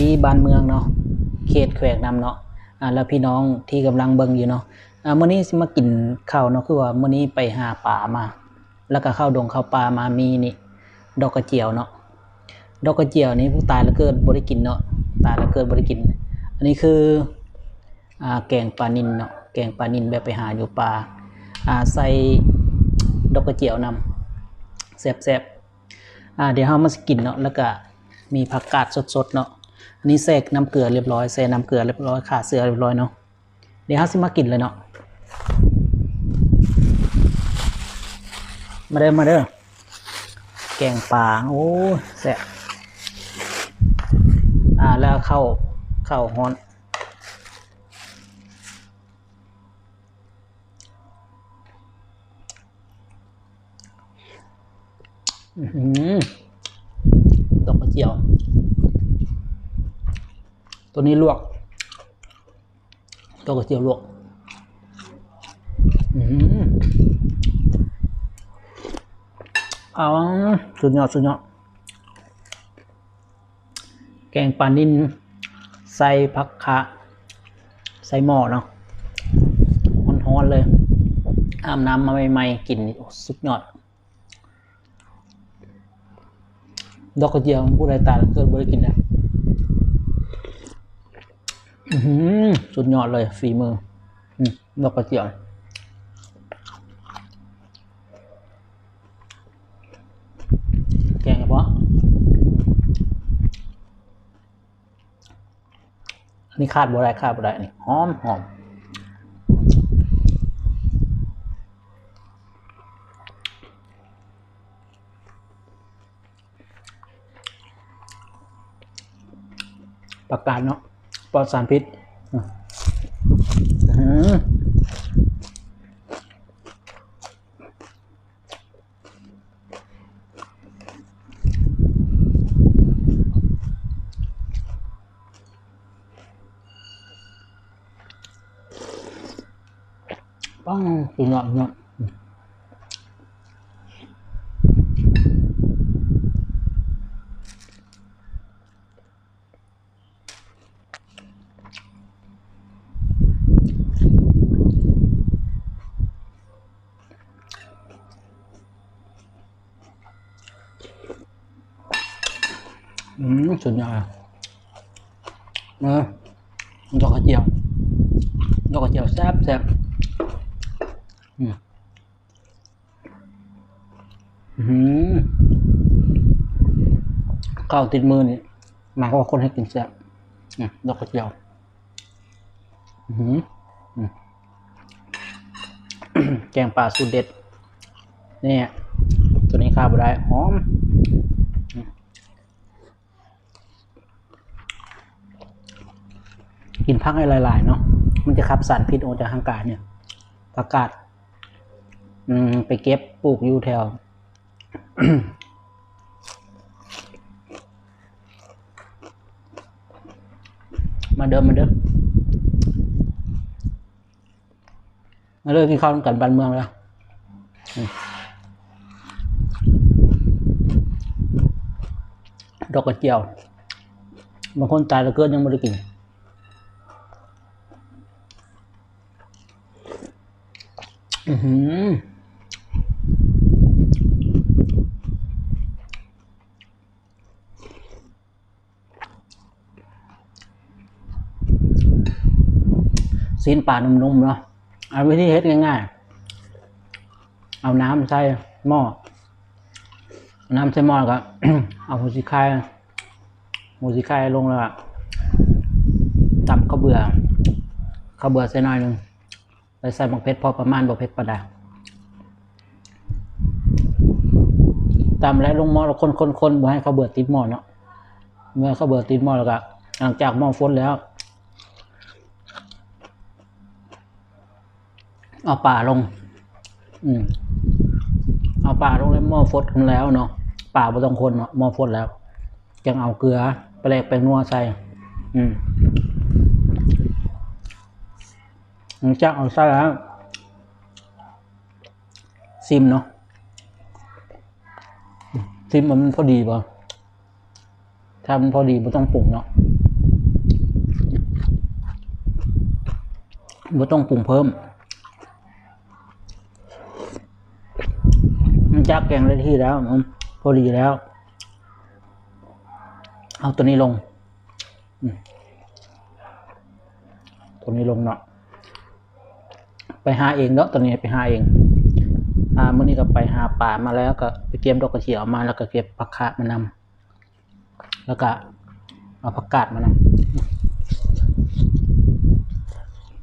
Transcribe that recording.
บายดีบ้านเมืองเนาะเขตแขวงนำเนาะอ่าแล้วพี่น้องที่กำลังเบิ่งอยู่เนาะอ่ามื้อนี้สิมากินข้าวเนาะคือว่ามื้อนี้ไปหาป่ามา แล้วก็เข้าดงเข้าป่ามามีนี่ ดอกกระเจียวเนาะดอกกระเจียวนี้ผู้ตายแล้วเกิดบ่ได้กินเนาะตายแล้วเกิดบ่ได้กิน อันนี้คืออ่าแกงปลานิลเนาะแกงปลานิลแบบไปหาอยู่ป่าอ่าใส่ดอกกระเจียวนำแซ่บๆอ่าเดี๋ยวเฮามาสกินเนาะแล้วก็มีผักกาดสดๆเนาะ อันนี้แทรกน้ำเกลือเรียบร้อยแซ่น้ำเกลือเรียบร้อยขาเสือเรียบร้อยเนาะเดี๋ยวเฮาสิมากินเลยเนาะมาเด้อมาเด้อแกงปลาโอ้แซ่บอ่าแล้วเข้าเข้าฮ้อนอือหือดอกกระเจียว ตัวนี้ลวกดอกกระเจียวลวกอือหือเอาสุดยอดสุดยอดแกงปลานิ่นใส่ผักคะใส่หม้อเนาะฮ้อนๆเลยอาบน้ำมาใหม่ๆกินนี่โอ้สุดยอด ดอกกระเจียวผู้ใดตายเกิดบ่ได้กินนะอื้อหือ สุดยอดเลยฝีมืออืมดอกกระเจียวแกงกระเพาะอันนี้คาดบ่ได้คาดบ่ได้นี่หอมหอมประกาศเนาะ ปลอดสารพิษอืมอื้อหือปังสุดยอดสุดยอดอืม อืมสุดยอดอะเออดอกกระเจียว ดอกกระเจียวแซ่บแซ่บอืมอื้อหือข้าวติดมือนี่หมายความว่าคนให้กินแซ่บอืมดอกกระเจียว อือหืออืมแกงปลาสูตรเด็ด นี่ตัวนี้ข้าวบได้หอม กินพักให้หลาย ๆ เนาะมันจะขับสารพิษออกจากร่างกายเนี่ยประกาศอืมไปเก็บปลูกอยู่แถวมาเดิมมาเดิมมาเลิกกินข้าวกันบ้านเมืองแล้วดอกกระเจียว บางคนตายแล้วเกิดยังไม่ได้กิน อือหือ ซีนปลานุ่มๆเนาะเอาวิธีเฮ็ดง่ายๆ เอาน้ำใส่หม้อ น้ำใส่หม้อก็ เอาหัวสีไข่หัวสีไข่ลงแล้วก็ตำข้าวเบื่อข้าวเบื่อใส่หน่อยหนึ่ง ใส่ใส่บักเพชรพอประมาณบักเพชรประดาตามแล้วลงหม้อแล้วคนคนคนบ่ให้เขาเบื่อติดหม้อเนาะเมื่อเขาเบื่อติดหม้อแล้วก็หลังจากหม้อฟดแล้ว เอาป่าลง อืมเอาป่าลงแล้วหม้อฟดกันแล้วเนาะป่าบ่ต้องคนเนาะหม้อฟดแล้ว จังเอาเกลือไปแลกไปนัวใส่ อืม หลังจากเอาซะแล้ว ซิมเนาะซิมมันพอดีป่ะถ้ามันพอดีไม่ต้องปรุงเนาะไม่ต้องปรุงเพิ่ม มันจักแกงได้ที่แล้วมันพอดีแล้ว เอาตัวนี้ลง ตัวนี้ลงเนาะ ไปหาเองเนาะตอนนี้ไปหาเอง อ่ามื่อนี้ก็ไปหาป่ามาแล้วก็ไปเก็บดอกกระเจียวมาแล้วก็เก็บผักคะมานำแล้วก็เอาผักกาดมานำ